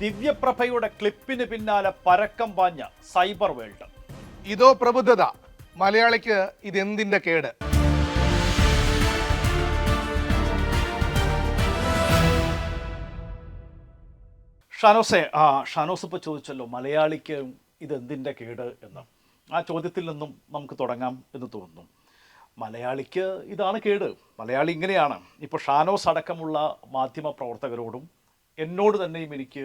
ദിവ്യപ്രഭയുടെ ക്ലിപ്പിന് പിന്നാലെ പരക്കം പാഞ്ഞ cyber world. ഇതോ പ്രബുദ്ധത. മലയാളിക്ക് ഇതെന്തിന്റെ കേട്? ഷാനോസെ ആ ഷാനോസ് ഇപ്പോൾ ചോദിച്ചല്ലോ മലയാളിക്ക് ഇതെന്തിന്റെ കേട് എന്ന്. ആ ചോദ്യത്തിൽ നിന്നും നമുക്ക് തുടങ്ങാം എന്ന് തോന്നുന്നു. മലയാളിക്ക് ഇതാണ് കേട്. മലയാളി ഇങ്ങനെയാണ്. ഇപ്പോൾ ഷാനോസ് അടക്കമുള്ള മാധ്യമ പ്രവർത്തകരോടും എന്നോട് തന്നെയും എനിക്ക്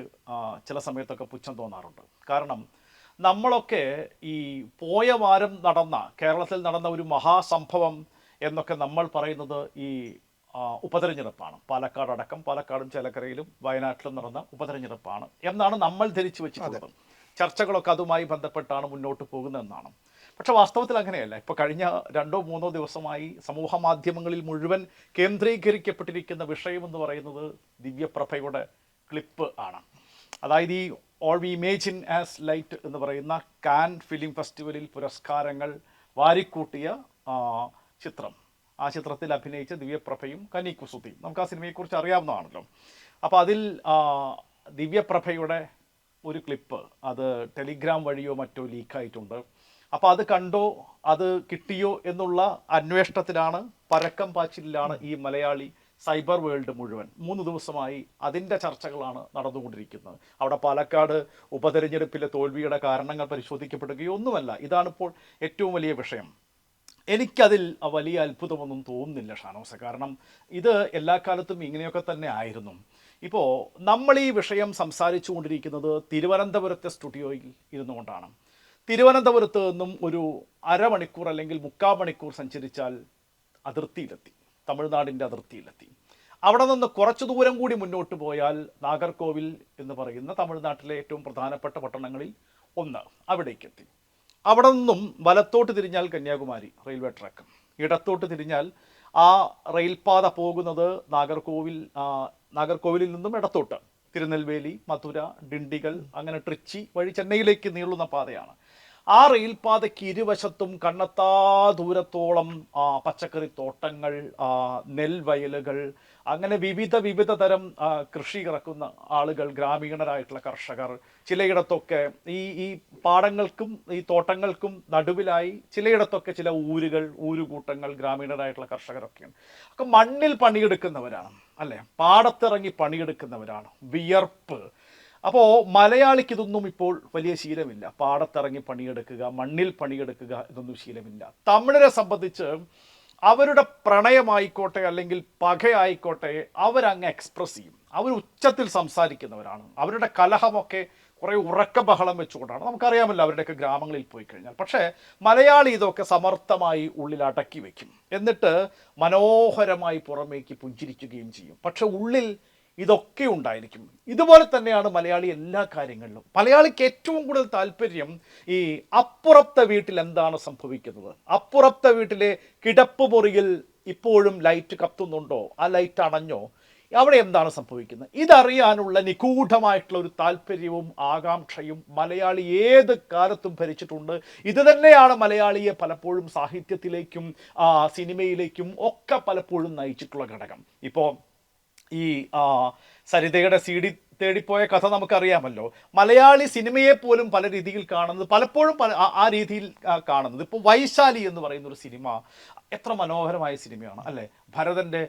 ചില സമയത്തൊക്കെ പുച്ഛം തോന്നാറുണ്ട്. കാരണം നമ്മളൊക്കെ ഈ പോയ വാരം നടന്ന കേരളത്തിൽ നടന്ന ഒരു മഹാസംഭവം എന്നൊക്കെ നമ്മൾ പറയുന്നത് ഈ ഉപതെരഞ്ഞെടുപ്പാണ്. പാലക്കാട് അടക്കം പാലക്കാടും ചേലക്കരയിലും വയനാട്ടിലും നടന്ന ഉപതെരഞ്ഞെടുപ്പാണ് എന്നാണ് നമ്മൾ ധരിച്ചു വെച്ചിട്ടുള്ളത്. ചർച്ചകളൊക്കെ അതുമായി ബന്ധപ്പെട്ടാണ് മുന്നോട്ട് പോകുന്നതെന്നാണ്. പക്ഷേ വാസ്തവത്തിൽ അങ്ങനെയല്ല. ഇപ്പോൾ കഴിഞ്ഞ രണ്ടോ മൂന്നോ ദിവസമായി സമൂഹ മാധ്യമങ്ങളിൽ മുഴുവൻ കേന്ദ്രീകരിക്കപ്പെട്ടിരിക്കുന്ന വിഷയമെന്ന് പറയുന്നത് ദിവ്യപ്രഭയുടെ ക്ലിപ്പ് ആണ്. അതായത് ഈ all we imagine as light എന്ന് പറയുന്ന കാൻ ഫിലിം ഫെസ്റ്റിവലിൽ പുരസ്കാരങ്ങൾ വാരിക്കൂട്ടിയ ചിത്രം. ആ ചിത്രത്തിൽ അഭിനയിച്ച ദിവ്യപ്രഭയും കനി നമുക്ക് ആ സിനിമയെക്കുറിച്ച് അറിയാവുന്നതാണല്ലോ. അപ്പോൾ അതിൽ ദിവ്യപ്രഭയുടെ ഒരു ക്ലിപ്പ് അത് ടെലിഗ്രാം വഴിയോ മറ്റോ ലീക്കായിട്ടുണ്ട്. അപ്പോൾ അത് കണ്ടോ അത് കിട്ടിയോ എന്നുള്ള അന്വേഷണത്തിലാണ് പരക്കം പാച്ചിലാണ് ഈ മലയാളി സൈബർ വേൾഡ് മുഴുവൻ. മൂന്ന് ദിവസമായി അതിന്റെ ചർച്ചകളാണ് നടന്നുകൊണ്ടിരിക്കുന്നത്. അവിടെ പാലക്കാട് ഉപതെരഞ്ഞെടുപ്പിലെ തോൽവിയുടെ കാരണങ്ങൾ പരിശോധിക്കപ്പെടുകയോ ഒന്നുമല്ല. ഇതാണിപ്പോൾ ഏറ്റവും വലിയ വിഷയം. എനിക്കതിൽ വലിയ അത്ഭുതമൊന്നും തോന്നുന്നില്ല ഷാനോസ കാരണം ഇത് എല്ലാ കാലത്തും ഇങ്ങനെയൊക്കെ തന്നെ ആയിരുന്നു. ഇപ്പോൾ നമ്മൾ ഈ വിഷയം സംസാരിച്ചു കൊണ്ടിരിക്കുന്നത് തിരുവനന്തപുരത്തെ സ്റ്റുഡിയോയിൽ ഇരുന്നുകൊണ്ടാണ്. തിരുവനന്തപുരത്ത് നിന്നും ഒരു അരമണിക്കൂർ അല്ലെങ്കിൽ മുക്കാൽ മണിക്കൂർ സഞ്ചരിച്ചാൽ അതിർത്തിയിലെത്തി. തമിഴ്നാടിന്റെ അതിർത്തിയിലെത്തി. അവിടെ നിന്ന് കുറച്ചു ദൂരം കൂടി മുന്നോട്ട് പോയാൽ നാഗർകോവിൽ എന്ന് പറയുന്ന തമിഴ്നാട്ടിലെ ഏറ്റവും പ്രധാനപ്പെട്ട പട്ടണങ്ങളിൽ ഒന്ന് അവിടേക്കെത്തി അവിടെ നിന്നും വലത്തോട്ട് തിരിഞ്ഞാൽ കന്യാകുമാരി റെയിൽവേ ട്രാക്ക്. ഇടത്തോട്ട് തിരിഞ്ഞാൽ ആ റെയിൽപാത പോകുന്നത് നാഗർകോവിൽ നാഗർകോവിലിൽ നിന്നും ഇടത്തോട്ട്. തിരുനെൽവേലി മധുര ഡിണ്ടിഗൽ അങ്ങനെ ട്രിച്ചി വഴി ചെന്നൈയിലേക്ക് നീളുന്ന പാതയാണ്. ആ റെയിൽപാതയ്ക്ക് ഇരുവശത്തും കണ്ണത്താ ദൂരത്തോളം ആ, പച്ചക്കറി തോട്ടങ്ങൾ നെൽവയലുകൾ അങ്ങനെ വിവിധ വിവിധ തരം കൃഷി ഇറക്കുന്ന ആളുകൾ ഗ്രാമീണരായിട്ടുള്ള കർഷകർ. ചിലയിടത്തൊക്കെ ഈ ഈ പാടങ്ങൾക്കും ഈ തോട്ടങ്ങൾക്കും നടുവിലായി ചിലയിടത്തൊക്കെ ചില ഊരുകൾ ഊരുകൂട്ടങ്ങൾ ഗ്രാമീണരായിട്ടുള്ള കർഷകരൊക്കെയാണ് ഒക്കെ മണ്ണിൽ പണിയെടുക്കുന്നവരാണ് അല്ലേ? പാടത്തിറങ്ങി പണിയെടുക്കുന്നവരാണ്. വിയർപ്പ് അപ്പോൾ മലയാളിക്ക് ഇതൊന്നും ഇപ്പോൾ വലിയ ശീലമില്ല. പാടത്തിറങ്ങി പണിയെടുക്കുക മണ്ണിൽ പണിയെടുക്കുക ഇതൊന്നും ശീലമില്ല. തമിഴരെ സംബന്ധിച്ച് അവരുടെ പ്രണയമായിക്കോട്ടെ അല്ലെങ്കിൽ പകയായിക്കോട്ടെ അവരങ്ങ് എക്സ്പ്രസ് ചെയ്യും. അവർ ഉച്ചത്തിൽ സംസാരിക്കുന്നവരാണ്. അവരുടെ കലഹമൊക്കെ കുറേ ഉറക്ക ബഹളം വെച്ചുകൊണ്ടാണ്. നമുക്കറിയാമല്ലോ അവരുടെയൊക്കെ ഗ്രാമങ്ങളിൽ പോയി കഴിഞ്ഞാൽ. പക്ഷേ മലയാളി ഇതൊക്കെ സമർത്ഥമായി ഉള്ളിൽ അടക്കി വയ്ക്കും എന്നിട്ട് മനോഹരമായി പുറമേക്ക് പുഞ്ചിരിക്കുകയും ചെയ്യും. പക്ഷെ ഉള്ളിൽ ഇതൊക്കെ ഉണ്ടായിരിക്കും. ഇതുപോലെ തന്നെയാണ് മലയാളി എല്ലാ കാര്യങ്ങളിലും. മലയാളിക്ക് ഏറ്റവും കൂടുതൽ താല്പര്യം ഈ അപ്പുറത്തെ വീട്ടിൽ എന്താണ് സംഭവിക്കുന്നത്? അപ്പുറത്തെ വീട്ടിലെ കിടപ്പ് മുറിയിൽ ഇപ്പോഴും ലൈറ്റ് കത്തുന്നുണ്ടോ? ആ ലൈറ്റ് അണഞ്ഞോ? അവിടെ എന്താണ് സംഭവിക്കുന്നത്? ഇതറിയാനുള്ള നിഗൂഢമായിട്ടുള്ള ഒരു താല്പര്യവും ആകാംക്ഷയും മലയാളി ഏത് കാലത്തും ഭരിച്ചിട്ടുണ്ട്. ഇത് തന്നെയാണ് മലയാളിയെ പലപ്പോഴും സാഹിത്യത്തിലേക്കും സിനിമയിലേക്കും ഒക്കെ പലപ്പോഴും നയിച്ചിട്ടുള്ള ഘടകം. ഇപ്പോൾ ഈ സരിതയുടെ സി ഡി തേടിപ്പോയ കഥ നമുക്കറിയാമല്ലോ. മലയാളി സിനിമയെ പോലും പല രീതിയിൽ കാണുന്നത് പലപ്പോഴും പല ആ- രീതിയിൽ കാണുന്നത്. ഇപ്പോൾ വൈശാലി എന്ന് പറയുന്ന ഒരു സിനിമ എത്ര മനോഹരമായ സിനിമയാണ് അല്ലേ? ഭരതന്റെ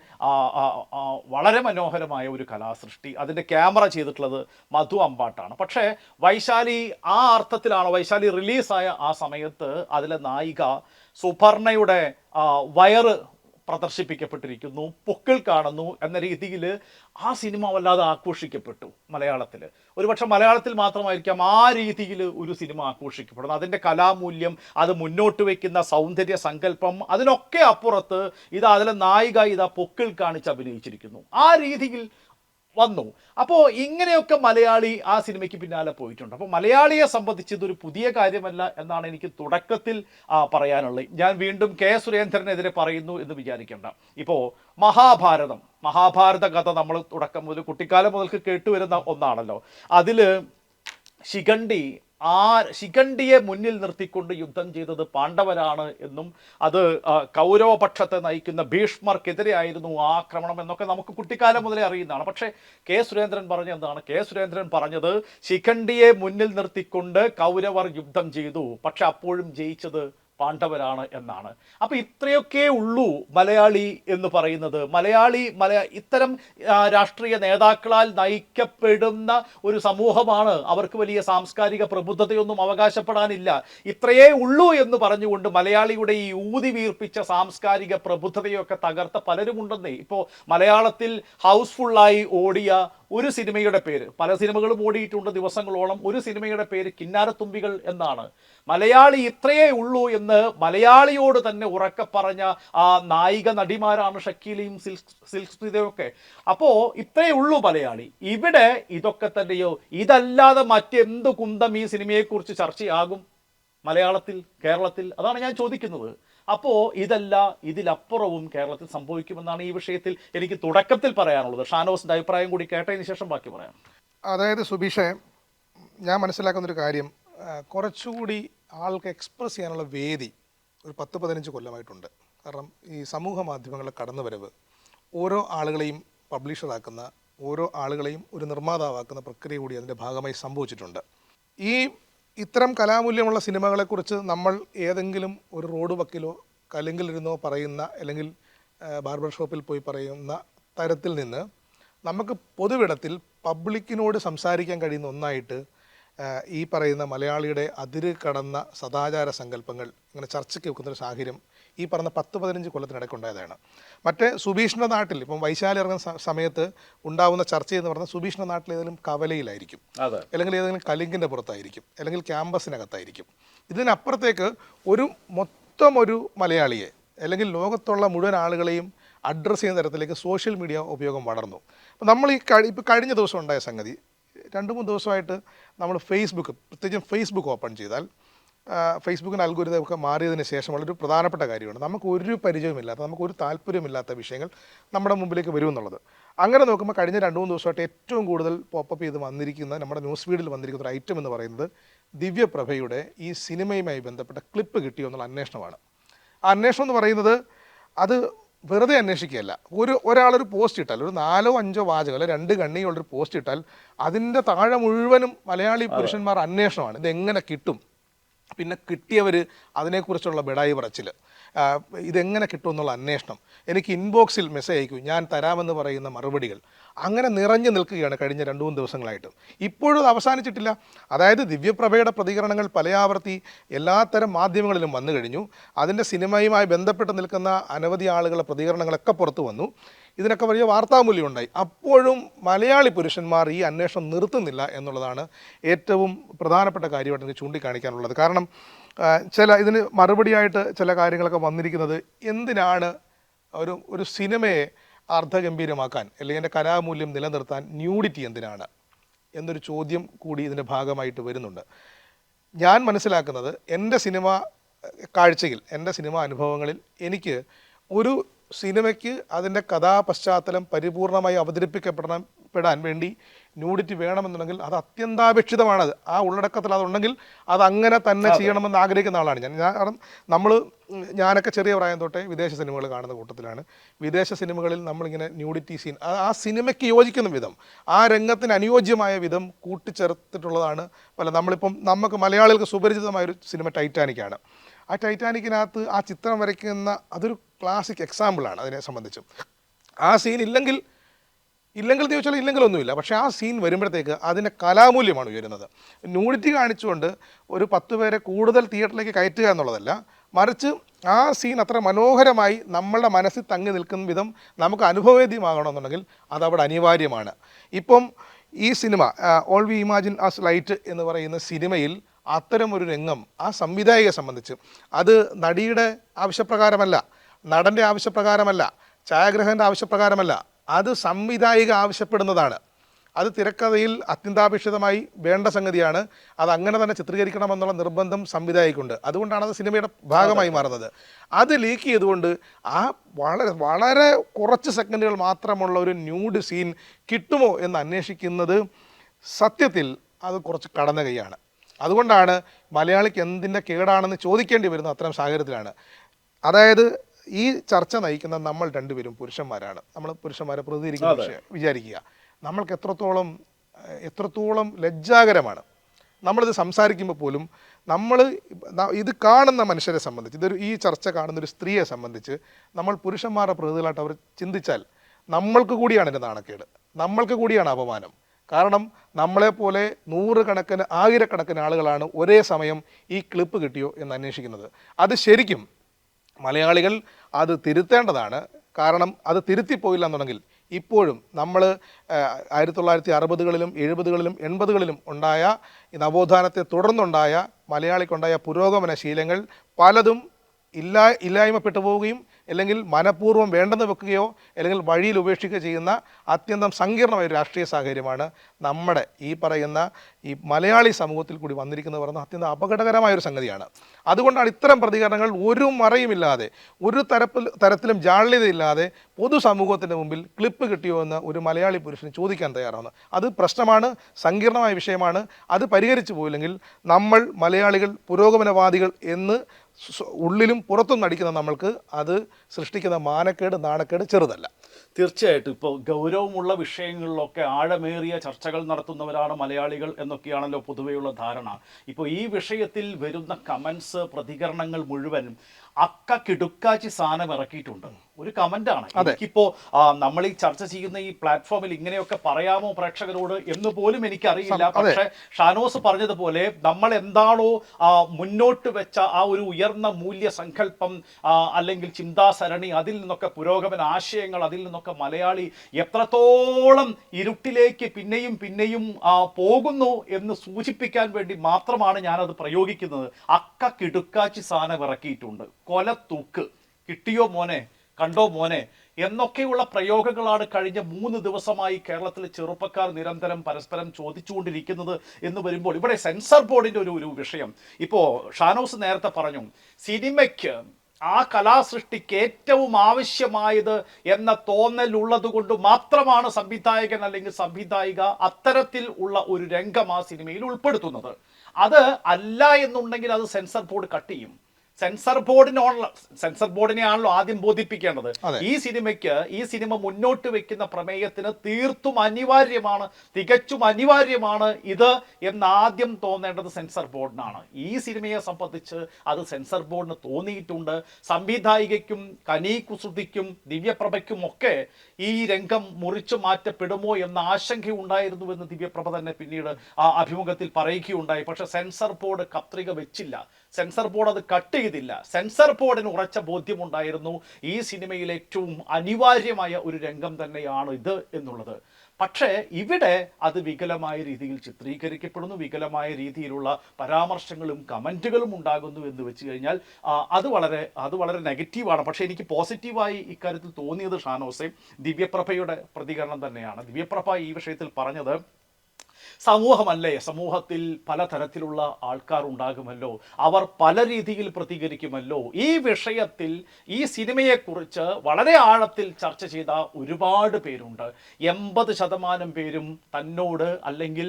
വളരെ മനോഹരമായ ഒരു കലാസൃഷ്ടി. അതിന്റെ ക്യാമറ ചെയ്തിട്ടുള്ളത് മധു അമ്പാട്ടാണ്. പക്ഷേ വൈശാലി ആ അർത്ഥത്തിലാണ് വൈശാലി റിലീസായ ആ സമയത്ത് അതിലെ നായിക സുപർണയുടെ വയറ് പ്രദർശിപ്പിക്കപ്പെട്ടിരിക്കുന്നു പൊക്കിൾ കാണുന്നു എന്ന രീതിയിൽ ആ സിനിമ വല്ലാതെ ആഘോഷിക്കപ്പെട്ടു മലയാളത്തിൽ ഒരുപക്ഷെ മലയാളത്തിൽ മാത്രമായിരിക്കാം ആ രീതിയിൽ ഒരു സിനിമ ആഘോഷിക്കപ്പെടുന്നത്. അതിന്റെ കലാമൂല്യം അത് മുന്നോട്ട് വയ്ക്കുന്ന സൗന്ദര്യ സങ്കല്പം അതിനൊക്കെ അപ്പുറത്ത് ഇത് അതിലെ നായിക ഇതാ പൊക്കിൾ കാണിച്ച് അഭിനയിച്ചിരിക്കുന്നു. ആ രീതിയിൽ വന്നു. അപ്പോൾ ഇങ്ങനെയൊക്കെ മലയാളി ആ സിനിമയ്ക്ക് പിന്നാലെ പോയിട്ടുണ്ട്. അപ്പോൾ മലയാളിയെ സംബന്ധിച്ച് ഇതൊരു പുതിയ കാര്യമല്ല എന്നാണ് എനിക്ക് തുടക്കത്തിൽ പറയാനുള്ളത്. ഞാൻ വീണ്ടും കെ സുരേന്ദ്രനെതിരെ പറയുന്നു എന്ന് വിചാരിക്കേണ്ട. ഇപ്പോൾ മഹാഭാരതം മഹാഭാരത കഥ നമ്മൾ തുടക്കം മുതൽ കുട്ടിക്കാലം മുതൽക്ക് കേട്ടുവരുന്ന ഒന്നാണല്ലോ. അതിൽ ശിഖണ്ഡി ആ ശിഖണ്ഡിയെ മുന്നിൽ നിർത്തിക്കൊണ്ട് യുദ്ധം ചെയ്തത് പാണ്ഡവരാണ് എന്നും അത് കൗരവപക്ഷത്തെ നയിക്കുന്ന ഭീഷ്മർക്കെതിരെയായിരുന്നു ആക്രമണം എന്നൊക്കെ നമുക്ക് കുട്ടിക്കാലം മുതലേ അറിയുന്നതാണ്. പക്ഷേ കെ. സുരേന്ദ്രൻ പറഞ്ഞ എന്താണ്? കെ. സുരേന്ദ്രൻ പറഞ്ഞത് ശിഖണ്ഡിയെ മുന്നിൽ നിർത്തിക്കൊണ്ട് കൗരവർ യുദ്ധം ചെയ്തു. പക്ഷെ അപ്പോഴും ജയിച്ചത് പാണ്ഡവരാണ് എന്നാണ്. അപ്പൊ ഇത്രയൊക്കെ ഉള്ളൂ മലയാളി എന്ന് പറയുന്നത്. മലയാളി മല ഇത്തരം രാഷ്ട്രീയ നേതാക്കളാൽ നയിക്കപ്പെടുന്ന ഒരു സമൂഹമാണ്. അവർക്ക് വലിയ സാംസ്കാരിക പ്രബുദ്ധതയൊന്നും അവകാശപ്പെടാനില്ല. ഇത്രയേ ഉള്ളൂ എന്ന് പറഞ്ഞുകൊണ്ട് മലയാളിയുടെ ഈ ഊതി വീർപ്പിച്ച സാംസ്കാരിക പ്രബുദ്ധതയൊക്കെ തകർത്ത പലരുമുണ്ടെന്നേ. ഇപ്പോൾ മലയാളത്തിൽ ഹൗസ്ഫുള്ളായി ഓടിയ ഒരു സിനിമയുടെ പേര്. പല സിനിമകളും ഓടിയിട്ടുണ്ട് ദിവസങ്ങളോളം. ഒരു സിനിമയുടെ പേര് കിന്നാരത്തുമ്പികൾ എന്നാണ്. മലയാളി ഇത്രയേ ഉള്ളൂ എന്ന് മലയാളിയോട് തന്നെ ഉറക്കെ പറഞ്ഞ ആ നായിക നടിമാരാണ് ഷക്കീലയും സിൽക്ക് സിൽക്ക് സ്മിതയൊക്കെ അപ്പോൾ ഇത്രയേ ഉള്ളൂ മലയാളി. ഇവിടെ ഇതൊക്കെ തന്നെയോ? ഇതല്ലാതെ മറ്റെന്ത് കുന്തം ഈ സിനിമയെക്കുറിച്ച് ചർച്ചയാകും? മലയാളത്തിൽ കേരളത്തിൽ? അതാണ് ഞാൻ ചോദിക്കുന്നത്. അപ്പോൾ ഇതല്ല ഇതിലപ്പുറവും കേരളത്തിൽ സംഭവിക്കുമെന്നാണ് ഈ വിഷയത്തിൽ എനിക്ക് തുടക്കത്തിൽ പറയാനുള്ളത്. ഷാനോസിന്റെ അഭിപ്രായം കൂടി കേട്ടതിന് ശേഷം ബാക്കി പറയാം. അതായത് സുബീഷെ ഞാൻ മനസ്സിലാക്കുന്നൊരു കാര്യം. കുറച്ചുകൂടി ആൾക്ക് എക്സ്പ്രസ് ചെയ്യാനുള്ള വേദി ഒരു പത്ത് പതിനഞ്ച് കൊല്ലമായിട്ടുണ്ട്. കാരണം ഈ സമൂഹ മാധ്യമങ്ങളുടെ കടന്നുവരവ് ഓരോ ആളുകളെയും പബ്ലിഷറാക്കുന്ന ഓരോ ആളുകളെയും ഒരു നിർമ്മാതാവാക്കുന്ന പ്രക്രിയ കൂടി അതിന്റെ ഭാഗമായി സംഭവിച്ചിട്ടുണ്ട്. ഈ ഇത്തരം കലാമൂല്യമുള്ള സിനിമകളെക്കുറിച്ച് നമ്മൾ ഏതെങ്കിലും ഒരു റോഡ് വക്കിലോ കല്ലെങ്കിലിരുന്നോ പറയുന്ന അല്ലെങ്കിൽ ബാർബർ ഷോപ്പിൽ പോയി പറയുന്ന തരത്തിൽ നിന്ന് നമുക്ക് പൊതുവിടത്തിൽ പബ്ലിക്കിനോട് സംസാരിക്കാൻ കഴിയുന്ന ഒന്നായിട്ട് ഈ പറയുന്ന മലയാളിയുടെ അതിര് കടന്ന സദാചാര സങ്കല്പങ്ങൾ ഇങ്ങനെ ചർച്ചയ്ക്ക് വെക്കുന്ന ഒരു സാഹചര്യം ഈ പറഞ്ഞ പത്ത് പതിനഞ്ച് കൊല്ലത്തിനിടയ്ക്കുണ്ടായതാണ് മറ്റേ സുഭീഷ്ണ നാട്ടിൽ ഇപ്പം വൈശാലി ഇറങ്ങുന്ന സമയത്ത് ഉണ്ടാവുന്ന ചർച്ച എന്ന് പറഞ്ഞാൽ സുഭീഷ്ണ നാട്ടിൽ ഏതെങ്കിലും കവലയിലായിരിക്കും. അല്ലെങ്കിൽ ഏതെങ്കിലും കലിങ്കിന്റെ പുറത്തായിരിക്കും. അല്ലെങ്കിൽ ക്യാമ്പസിനകത്തായിരിക്കും. ഇതിനപ്പുറത്തേക്ക് ഒരു മൊത്തം ഒരു മലയാളിയെ അല്ലെങ്കിൽ ലോകത്തുള്ള മുഴുവൻ ആളുകളെയും അഡ്രസ്സ് ചെയ്യുന്ന തരത്തിലേക്ക് സോഷ്യൽ മീഡിയ ഉപയോഗം വളർന്നു. അപ്പോൾ നമ്മൾ ഈ കഴി ഇപ്പോൾ കഴിഞ്ഞ ദിവസം ഉണ്ടായ സംഗതി രണ്ട് മൂന്ന് ദിവസമായിട്ട് നമ്മൾ ഫേസ്ബുക്ക് പ്രത്യേകിച്ചും ഫേസ്ബുക്ക് ഓപ്പൺ ചെയ്താൽ ഫേസ്ബുക്കിന്റെ അൽഗോരിതം ഒക്കെ മാറിയതിന് ശേഷമുള്ള ഒരു പ്രധാനപ്പെട്ട കാര്യമാണ്. നമുക്ക് ഒരു പരിചയമില്ലാത്ത നമുക്ക് ഒരു താല്പര്യമില്ലാത്ത വിഷയങ്ങൾ നമ്മുടെ മുമ്പിലേക്ക് വരുമെന്നുള്ളത്. അങ്ങനെ നോക്കുമ്പോൾ കഴിഞ്ഞ രണ്ട് മൂന്ന് ദിവസമായിട്ട് ഏറ്റവും കൂടുതൽ പോപ്പപ്പ് ചെയ്ത് വന്നിരിക്കുന്ന നമ്മുടെ ന്യൂസ് ഫീഡിൽ വന്നിരിക്കുന്ന ഒരു ഐറ്റം എന്ന് പറയുന്നത് ദിവ്യപ്രഭയുടെ ഈ സിനിമയുമായി ബന്ധപ്പെട്ട ക്ലിപ്പ് കിട്ടിയോ എന്നുള്ള അന്വേഷണമാണ്. ആ അന്വേഷണം എന്ന് പറയുന്നത് അത് വെറുതെ അന്വേഷിക്കുകയല്ല. ഒരു ഒരാളൊരു പോസ്റ്റ് ഇട്ടാൽ ഒരു നാലോ അഞ്ചോ വാചകം അല്ലെ രണ്ട് കണ്ണിയുള്ളൊരു പോസ്റ്റ് ഇട്ടാൽ അതിന്റെ താഴെ മുഴുവനും മലയാളി പുരുഷന്മാർ അന്വേഷണമാണ്. ഇത് എങ്ങനെ കിട്ടും? പിന്നെ കിട്ടിയവർ അതിനെക്കുറിച്ചുള്ള ബെടായി പറച്ചിൽ ഇതെങ്ങനെ കിട്ടും എന്നുള്ള അന്വേഷണം. എനിക്ക് ഇൻബോക്സിൽ മെസ്സേജ് അയക്കൂ. ഞാൻ തരാമെന്ന് പറയുന്ന മറുപടികൾ. അങ്ങനെ നിറഞ്ഞു നിൽക്കുകയാണ് കഴിഞ്ഞ രണ്ടു മൂന്ന് ദിവസങ്ങളായിട്ട്. ഇപ്പോഴും അത് അവസാനിച്ചിട്ടില്ല. അതായത് ദിവ്യപ്രഭയുടെ പ്രതികരണങ്ങൾ പലയാവർത്തി എല്ലാത്തരം മാധ്യമങ്ങളിലും വന്നു കഴിഞ്ഞു. അതിന്റെ സിനിമയുമായി ബന്ധപ്പെട്ട് നിൽക്കുന്ന അനവധി ആളുകളുടെ പ്രതികരണങ്ങളൊക്കെ പുറത്തു വന്നു. ഇതിനൊക്കെ വലിയ വാർത്താമൂല്യം ഉണ്ടായി അപ്പോഴും മലയാളി പുരുഷന്മാർ ഈ അന്വേഷണം നിർത്തുന്നില്ല എന്നുള്ളതാണ് ഏറ്റവും പ്രധാനപ്പെട്ട കാര്യമായിട്ട് എനിക്ക് ചൂണ്ടിക്കാണിക്കാനുള്ളത്. കാരണം ചില ഇതിന് മറുപടിയായിട്ട് ചില കാര്യങ്ങളൊക്കെ വന്നിരിക്കുന്നത് എന്തിനാണ് ഒരു ഒരു സിനിമയെ അർദ്ധഗംഭീരമാക്കാൻ അല്ലെങ്കിൽ എന്റെ കലാമൂല്യം നിലനിർത്താൻ ന്യൂഡിറ്റി എന്തിനാണ് എന്നൊരു ചോദ്യം കൂടി ഇതിന്റെ ഭാഗമായിട്ട് വരുന്നുണ്ട്. ഞാൻ മനസ്സിലാക്കുന്നത് എന്റെ സിനിമ കാഴ്ചയിൽ എന്റെ സിനിമ അനുഭവങ്ങളിൽ എനിക്ക് ഒരു സിനിമയ്ക്ക് അതിന്റെ കഥാപശ്ചാത്തലം പരിപൂർണമായി അവതരിപ്പിക്കപ്പെടണം പെടാൻ വേണ്ടി ന്യൂഡിറ്റി വേണമെന്നുണ്ടെങ്കിൽ അത് അത്യന്താപേക്ഷിതമാണത്. ആ ഉള്ളടക്കത്തിൽ അതുണ്ടെങ്കിൽ അത് അങ്ങനെ തന്നെ ചെയ്യണമെന്ന് ആഗ്രഹിക്കുന്ന ആളാണ് ഞാൻ. ഞാൻ കാരണം നമ്മൾ ഞാനൊക്കെ ചെറിയ പ്രായം തൊട്ടേ വിദേശ സിനിമകൾ കാണുന്ന കൂട്ടത്തിലാണ്. വിദേശ സിനിമകളിൽ നമ്മളിങ്ങനെ ന്യൂഡിറ്റി സീൻ ആ സിനിമയ്ക്ക് യോജിക്കുന്ന വിധം ആ രംഗത്തിന് അനുയോജ്യമായ വിധം കൂട്ടിച്ചേർത്തിട്ടുള്ളതാണ് പല നമ്മളിപ്പം നമുക്ക് മലയാളികൾക്ക് സുപരിചിതമായ ഒരു സിനിമ ടൈറ്റാനിക്കാണ് ആ ടൈറ്റാനിക്കിനകത്ത് ആ ചിത്രം വരയ്ക്കുന്ന അതൊരു ക്ലാസിക് എക്സാമ്പിളാണ് അതിനെ സംബന്ധിച്ച്. ആ സീൻ ഇല്ലെങ്കിൽ ഇല്ലെങ്കിൽ എന്ന് ചോദിച്ചാൽ ഇല്ലെങ്കിലൊന്നുമില്ല. പക്ഷേ ആ സീൻ വരുമ്പോഴത്തേക്ക് അതിന്റെ കലാമൂല്യമാണ് ഉയരുന്നത്. ന്യൂഡിറ്റി കാണിച്ചുകൊണ്ട് ഒരു പത്ത് പേരെ കൂടുതൽ തിയേറ്ററിലേക്ക് കയറ്റുക എന്നുള്ളതല്ല മറിച്ച് ആ സീൻ അത്ര മനോഹരമായി നമ്മളുടെ മനസ്സിൽ തങ്ങി നിൽക്കുന്ന വിധം നമുക്ക് അനുഭവവേദ്യമാകണമെന്നുണ്ടെങ്കിൽ അതവിടെ അനിവാര്യമാണ്. ഇപ്പം ഈ cinema all we imagine as light എന്ന് പറയുന്ന സിനിമയിൽ അത്തരം ഒരു രംഗം ആ സംവിധായകയെ സംബന്ധിച്ച് അത് നടിയുടെ ആവശ്യപ്രകാരമല്ല. നടന്റെ ആവശ്യപ്രകാരമല്ല ഛായാഗ്രഹന്റെ ആവശ്യപ്രകാരമല്ല. അത് സംവിധായിക ആവശ്യപ്പെടുന്നതാണ്. അത് തിരക്കഥയിൽ അത്യന്താപേക്ഷിതമായി വേണ്ട സംഗതിയാണ്. അത് അങ്ങനെ തന്നെ ചിത്രീകരിക്കണമെന്നുള്ള നിർബന്ധം സംവിധായകക്കുണ്ട് അതുകൊണ്ടാണ് അത് സിനിമയുടെ ഭാഗമായി മാറുന്നത്. അത് ലീക്ക് ചെയ്തുകൊണ്ട് ആ വളരെ വളരെ കുറച്ച് സെക്കൻഡുകൾ മാത്രമുള്ള ഒരു ന്യൂഡ് സീൻ കിട്ടുമോ എന്ന് അന്വേഷിക്കുന്നത് സത്യത്തിൽ അത് കുറച്ച് കടന്ന കൈയാണ്. അതുകൊണ്ടാണ് മലയാളിക്ക് എന്തിന്റെ കേടാണെന്ന് ചോദിക്കേണ്ടി വരുന്ന അത്തരം സാഹചര്യത്തിലാണ്. അതായത് ഈ ചർച്ച നയിക്കുന്ന നമ്മൾ രണ്ടുപേരും പുരുഷന്മാരാണ്. നമ്മൾ പുരുഷന്മാരെ പ്രതിനിധീകരിക്കുന്ന വിഷയം വിചാരിക്കുക. നമ്മൾക്ക് എത്രത്തോളം എത്രത്തോളം ലജ്ജാകരമാണ്. നമ്മളിത് സംസാരിക്കുമ്പോൾ പോലും നമ്മൾ ഇത് കാണുന്ന മനുഷ്യരെ സംബന്ധിച്ച് ഇതൊരു ഈ ചർച്ച കാണുന്ന ഒരു സ്ത്രീയെ സംബന്ധിച്ച് നമ്മൾ പുരുഷന്മാരുടെ പ്രതികളായിട്ട് അവർ ചിന്തിച്ചാൽ നമ്മൾക്ക് കൂടിയാണ് എന്റെ നാണക്കേട്. നമ്മൾക്ക് കൂടിയാണ് അപമാനം. കാരണം നമ്മളെപ്പോലെ നൂറുകണക്കിന് ആയിരക്കണക്കിന് ആളുകളാണ് ഒരേ സമയം ഈ ക്ലിപ്പ് കിട്ടിയോ എന്ന് അന്വേഷിക്കുന്നത്. അത് ശരിക്കും മലയാളികൾ അത് തിരുത്തേണ്ടതാണ്. കാരണം അത് തിരുത്തിപ്പോയില്ല എന്നുണ്ടെങ്കിൽ ഇപ്പോഴും നമ്മൾ ആയിരത്തി തൊള്ളായിരത്തി അറുപതുകളിലും എഴുപതുകളിലും എൺപതുകളിലും ഉണ്ടായ നവോത്ഥാനത്തെ തുടർന്നുണ്ടായ മലയാളിക്കുണ്ടായ പുരോഗമന ശീലങ്ങൾ പലതും ഇല്ലാ ഇല്ലായ്മപ്പെട്ടു പോവുകയും അല്ലെങ്കിൽ മനഃപൂർവം വേണ്ടെന്ന് വെക്കുകയോ അല്ലെങ്കിൽ വഴിയിൽ ഉപേക്ഷിക്കുകയോ ചെയ്യുന്ന അത്യന്തം സങ്കീർണമായ ഒരു രാഷ്ട്രീയ സാഹചര്യമാണ് നമ്മുടെ ഈ പറയുന്ന ഈ മലയാളി സമൂഹത്തിൽ കൂടി വന്നിരിക്കുന്നത് പറയുന്നത് അത്യന്തം അപകടകരമായ ഒരു സംഗതിയാണ്. അതുകൊണ്ടാണ് ഇത്തരം പ്രതികരണങ്ങൾ ഒരു മറയുമില്ലാതെ ഒരു തരപ്പിൽ തരത്തിലും ജാള്യതയില്ലാതെ പൊതുസമൂഹത്തിന്റെ മുമ്പിൽ ക്ലിപ്പ് കിട്ടിയോ എന്ന് ഒരു മലയാളി പുരുഷന് ചോദിക്കാൻ തയ്യാറാണ് അത് പ്രശ്നമാണ് സങ്കീർണമായ വിഷയമാണ്. അത് പരിഹരിച്ചു പോയില്ലെങ്കിൽ നമ്മൾ മലയാളികൾ പുരോഗമനവാദികൾ എന്ന് ഉള്ളിലും പുറത്തും നടിക്കുന്ന നമ്മൾക്ക് അത് സൃഷ്ടിക്കുന്ന മാനക്കേട് നാണക്കേട് ചെറുതല്ല. തീർച്ചയായിട്ടും. ഇപ്പോൾ ഗൗരവമുള്ള വിഷയങ്ങളിലൊക്കെ ആഴമേറിയ ചർച്ചകൾ നടത്തുന്നവരാണ് മലയാളികൾ എന്നൊക്കെയാണല്ലോ പൊതുവെയുള്ള ധാരണ. ഇപ്പോൾ ഈ വിഷയത്തിൽ വരുന്ന കമൻസ് പ്രതികരണങ്ങൾ മുഴുവൻ അക്ക കിടുക്കാച്ചി സാധനം ഇറക്കിയിട്ടുണ്ട്. ഒരു കമന്റാണ് എനിക്കിപ്പോ നമ്മൾ ഈ ചർച്ച ചെയ്യുന്ന ഈ പ്ലാറ്റ്ഫോമിൽ ഇങ്ങനെയൊക്കെ പറയാമോ പ്രേക്ഷകരോട് എന്ന് പോലും എനിക്കറിയില്ല. പക്ഷെ ഷാനോസ് പറഞ്ഞതുപോലെ നമ്മൾ എന്താണോ ആ, മുന്നോട്ട് വെച്ച ആ ഒരു ഉയർന്ന മൂല്യ സങ്കല്പം അല്ലെങ്കിൽ ചിന്താസരണി അതിൽ നിന്നൊക്കെ പുരോഗമന ആശയങ്ങൾ അതിൽ നിന്നൊക്കെ മലയാളി എത്രത്തോളം ഇരുട്ടിലേക്ക് പിന്നെയും പിന്നെയും പോകുന്നു എന്ന് സൂചിപ്പിക്കാൻ വേണ്ടി മാത്രമാണ് ഞാനത് പ്രയോഗിക്കുന്നത്. അക്ക കിടുക്കാച്ചി സാധനം ഇറക്കിയിട്ടുണ്ട്. കൊല തൂക്ക് കിട്ടിയോ മോനെ? കണ്ടോ മോനെ? എന്നൊക്കെയുള്ള പ്രയോഗങ്ങളാണ് കഴിഞ്ഞ മൂന്ന് ദിവസമായി കേരളത്തിലെ ചെറുപ്പക്കാർ നിരന്തരം പരസ്പരം ചോദിച്ചുകൊണ്ടിരിക്കുന്നത് എന്ന് വരുമ്പോൾ ഇവിടെ സെൻസർ ബോർഡിന്റെ ഒരു ഒരു വിഷയം. ഇപ്പോൾ ഷാനോസ് നേരത്തെ പറഞ്ഞു സിനിമയ്ക്ക് ആ കലാസൃഷ്ടിക്ക് ഏറ്റവും ആവശ്യമായത് എന്ന തോന്നൽ ഉള്ളത് കൊണ്ട് മാത്രമാണ് സംവിധായകൻ അല്ലെങ്കിൽ സംവിധായിക അത്തരത്തിൽ ഉള്ള ഒരു രംഗം ആ സിനിമയിൽ ഉൾപ്പെടുത്തുന്നത്. അത് അല്ല എന്നുണ്ടെങ്കിൽ അത് സെൻസർ ബോർഡ് കട്ട് ചെയ്യും. സെൻസർ ബോർഡിനുള്ള സെൻസർ ബോർഡിനെയാണല്ലോ ആദ്യം ബോധിപ്പിക്കേണ്ടത്. ഈ സിനിമയ്ക്ക് ഈ സിനിമ മുന്നോട്ട് വെക്കുന്ന പ്രമേയത്തിന് തീർത്തും അനിവാര്യമാണ് തികച്ചും അനിവാര്യമാണ് ഇത് എന്ന് ആദ്യം തോന്നേണ്ടത് സെൻസർ ബോർഡിനാണ്. ഈ സിനിമയെ സംബന്ധിച്ച് അത് സെൻസർ ബോർഡിന് തോന്നിയിട്ടുണ്ട്. സംവിധായികയ്ക്കും കനി കുസൃതിക്കും ദിവ്യപ്രഭയ്ക്കും ഒക്കെ ഈ രംഗം മുറിച്ചു മാറ്റപ്പെടുമോ എന്ന ആശങ്കയുണ്ടായിരുന്നു എന്ന് ദിവ്യപ്രഭ തന്നെ പിന്നീട് ആ അഭിമുഖത്തിൽ പറയുകയുണ്ടായി. പക്ഷെ സെൻസർ ബോർഡ് കത്രിക വെച്ചില്ല. സെൻസർ ബോർഡ് അത് കട്ട് ചെയ്തില്ല. സെൻസർ ബോർഡിന് ഉറച്ച ബോധ്യമുണ്ടായിരുന്നു. ഈ സിനിമയിൽ ഏറ്റവും അനിവാര്യമായ ഒരു രംഗം തന്നെയാണ് ഇത് എന്നുള്ളത്. പക്ഷേ ഇവിടെ അത് വികലമായ രീതിയിൽ ചിത്രീകരിക്കപ്പെടുന്നു. വികലമായ രീതിയിലുള്ള പരാമർശങ്ങളും കമന്റുകളും ഉണ്ടാകുന്നു എന്ന് വെച്ച് കഴിഞ്ഞാൽ അത് വളരെ അത് വളരെ നെഗറ്റീവാണ്. പക്ഷേ എനിക്ക് പോസിറ്റീവായി ഇക്കാര്യത്തിൽ തോന്നിയത് ഷാനോസെ ദിവ്യപ്രഭയുടെ പ്രതികരണം തന്നെയാണ്. ദിവ്യപ്രഭ ഈ വിഷയത്തിൽ പറഞ്ഞത് സമൂഹമല്ലേ? സമൂഹത്തിൽ പലതരത്തിലുള്ള ആൾക്കാർ ഉണ്ടാകുമല്ലോ അവർ പല രീതിയിൽ പ്രതികരിക്കുമല്ലോ. ഈ വിഷയത്തിൽ ഈ സിനിമയെക്കുറിച്ച് വളരെ ആഴത്തിൽ ചർച്ച ചെയ്ത ഒരുപാട് പേരുണ്ട്. എൺപത് ശതമാനം പേരും തന്നോട് അല്ലെങ്കിൽ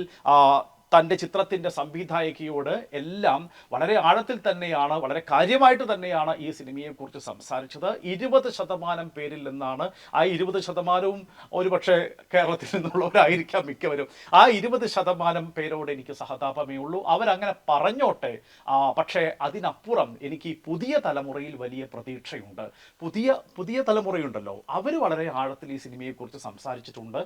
തന്റെ ചിത്രത്തിന്റെ സംവിധായകയോട് എല്ലാം വളരെ ആഴത്തിൽ തന്നെയാണ് വളരെ കാര്യമായിട്ട് തന്നെയാണ് ഈ സിനിമയെക്കുറിച്ച് സംസാരിച്ചത്. ഇരുപത് ശതമാനം പേരിൽ നിന്നാണ് ആ ഇരുപത് ശതമാനവും ഒരുപക്ഷെ കേരളത്തിൽ നിന്നുള്ളവരായിരിക്കാം മിക്കവരും. ആ ഇരുപത് ശതമാനം പേരോട് എനിക്ക് സഹതാപമേ ഉള്ളൂ. അവരങ്ങനെ പറഞ്ഞോട്ടെ. പക്ഷേ അതിനപ്പുറം എനിക്ക് പുതിയ തലമുറയിൽ വലിയ പ്രതീക്ഷയുണ്ട്. പുതിയ പുതിയ തലമുറയുണ്ടല്ലോ. അവർ വളരെ ആഴത്തിൽ ഈ സിനിമയെക്കുറിച്ച് സംസാരിച്ചിട്ടുണ്ട്.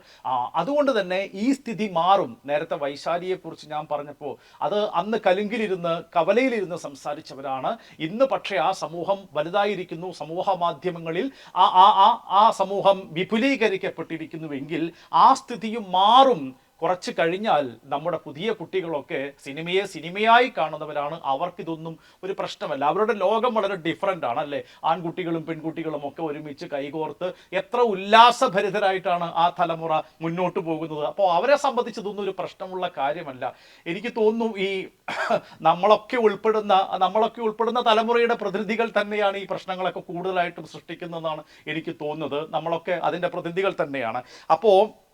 അതുകൊണ്ട് തന്നെ ഈ സ്ഥിതി മാറും. നേരത്തെ വൈശാലിയെക്കുറിച്ച് ഞാൻ പറഞ്ഞപ്പോൾ അത് അന്ന് കലുങ്കിലിരുന്ന് കവലയിലിരുന്ന് സംസാരിച്ചവരാണ്. ഇന്ന് പക്ഷേ ആ സമൂഹം വലുതായിരിക്കുന്നു. സമൂഹ മാധ്യമങ്ങളിൽ ആ ആ ആ സമൂഹം വിപുലീകരിക്കപ്പെട്ടിരിക്കുന്നുവെങ്കിൽ ആ സ്ഥിതിയും മാറും കുറച്ച് കഴിഞ്ഞാൽ നമ്മുടെ പുതിയ കുട്ടികളൊക്കെ സിനിമയെ സിനിമയായി കാണുന്നവരാണ്. അവർക്കിതൊന്നും ഒരു പ്രശ്നമല്ല. അവരുടെ ലോകം വളരെ ഡിഫറെന്റ് ആണ് അല്ലേ? ആൺകുട്ടികളും പെൺകുട്ടികളും ഒക്കെ ഒരുമിച്ച് കൈകോർത്ത് എത്ര ഉല്ലാസഭരിതരായിട്ടാണ് ആ തലമുറ മുന്നോട്ട് പോകുന്നത്. അപ്പോൾ അവരെ സംബന്ധിച്ച് ഇതൊന്നും ഒരു പ്രശ്നമുള്ള കാര്യമല്ല. എനിക്ക് തോന്നുന്നു ഈ നമ്മളൊക്കെ ഉൾപ്പെടുന്ന നമ്മളൊക്കെ ഉൾപ്പെടുന്ന തലമുറയുടെ പ്രതിനിധികൾ തന്നെയാണ് ഈ പ്രശ്നങ്ങളൊക്കെ കൂടുതലായിട്ടും സൃഷ്ടിക്കുന്നതെന്നാണ് എനിക്ക് തോന്നുന്നത്. നമ്മളൊക്കെ അതിന്റെ പ്രതിനിധികൾ തന്നെയാണ്. അപ്പോൾ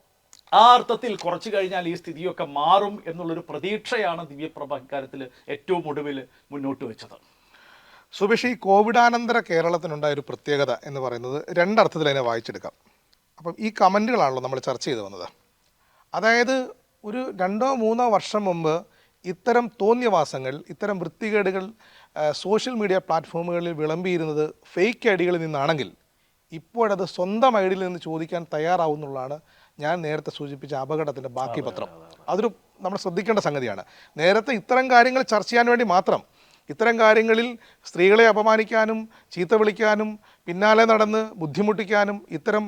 ആ അർത്ഥത്തിൽ കുറച്ച് കഴിഞ്ഞാൽ ഈ സ്ഥിതിയൊക്കെ മാറും എന്നുള്ളൊരു പ്രതീക്ഷയാണ് ദിവ്യപ്രഭ ഇക്കാര്യത്തിൽ ഏറ്റവും ഒടുവിൽ മുന്നോട്ട് വെച്ചത്. സുബിഷ് ഈ കോവിഡാനന്തര കേരളത്തിനുണ്ടായ ഒരു പ്രത്യേകത എന്ന് പറയുന്നത് രണ്ടർത്ഥത്തിൽ അതിനെ വായിച്ചെടുക്കാം. അപ്പം ഈ കമന്റുകളാണല്ലോ നമ്മൾ ചർച്ച ചെയ്തു വന്നത്. അതായത് ഒരു രണ്ടോ മൂന്നോ വർഷം മുമ്പ് ഇത്തരം തോന്നിയവാസങ്ങൾ ഇത്തരം വൃത്തികേടുകൾ സോഷ്യൽ മീഡിയ പ്ലാറ്റ്ഫോമുകളിൽ വിളമ്പിയിരുന്നത് ഫേക്ക് ഐഡികളിൽ നിന്നാണെങ്കിൽ ഇപ്പോഴത് സ്വന്തം ഐഡിയിൽ നിന്ന് ചോദിക്കാൻ തയ്യാറാവുന്നുള്ളതാണ് ഞാൻ നേരത്തെ സൂചിപ്പിച്ച അപകടത്തിന്റെ ബാക്കി പത്രം. അതൊരു നമ്മൾ ശ്രദ്ധിക്കേണ്ട സംഗതിയാണ്. നേരത്തെ ഇത്തരം കാര്യങ്ങൾ ചർച്ച ചെയ്യാൻ വേണ്ടി മാത്രം ഇത്തരം കാര്യങ്ങളിൽ സ്ത്രീകളെ അപമാനിക്കാനും ചീത്ത വിളിക്കാനും പിന്നാലെ നടന്ന് ബുദ്ധിമുട്ടിക്കാനും ഇത്തരം